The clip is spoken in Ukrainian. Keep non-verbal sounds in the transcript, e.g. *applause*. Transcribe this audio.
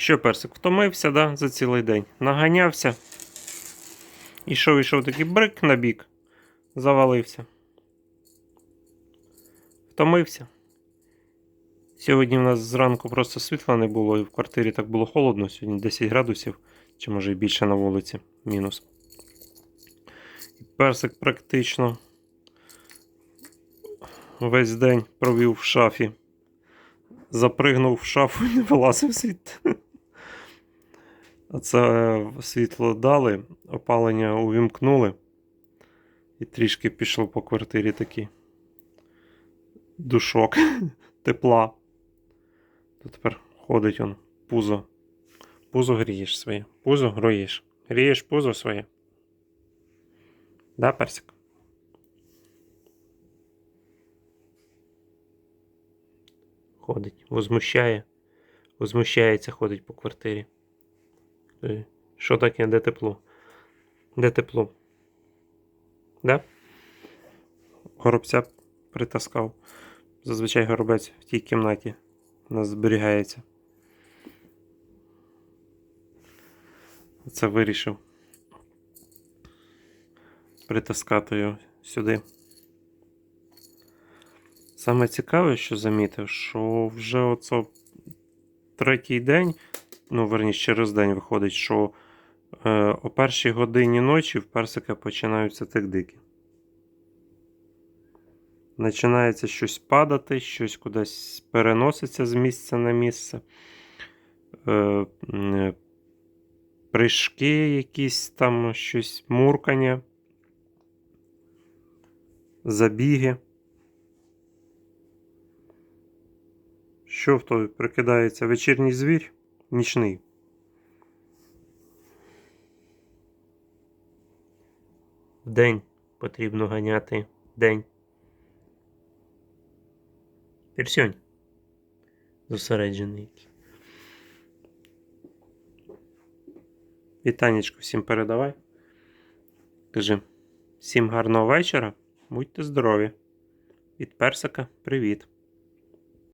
Що, персик, втомився, да, за цілий день. Наганявся. Ішов, ішов такий брик на бік. Завалився. Втомився. Сьогодні в нас зранку просто світла не було, і в квартирі так було холодно. Сьогодні 10 градусів, чи може і більше на вулиці. Мінус. І персик практично весь день провів в шафі. Запригнув в шафу і не вилазив звідти. Оце світло дали, опалення увімкнули. І трішки пішло по квартирі такий душок *laughs* тепла. То тепер ходить он пузо. Пузо грієш своє. Пузо гроїш. Грієш пузо своє. Да, персик? Ходить, возмущає. Возмущається, ходить по квартирі. Що таке? Де тепло? Де тепло? Да? Горобця притаскав. Зазвичай горобець в тій кімнаті нас зберігається. Це вирішив притаскати його сюди. Саме цікаве, що замітив, що вже оце третій день, ну, верніше, через день виходить, що е, о першій годині ночі в персика починаються тик-дики. Починається щось падати, щось кудись переноситься з місця на місце. Е, м, прыжки якісь там, щось муркання, забіги. Що в той прикидається? Вечірній звір? Нічний. Вдень потрібно ганяти. День. Пірсьонь. Зосереджений. Вітанечко всім передавай. Кажи, всім гарного вечора. Будьте здорові. Від персика привіт.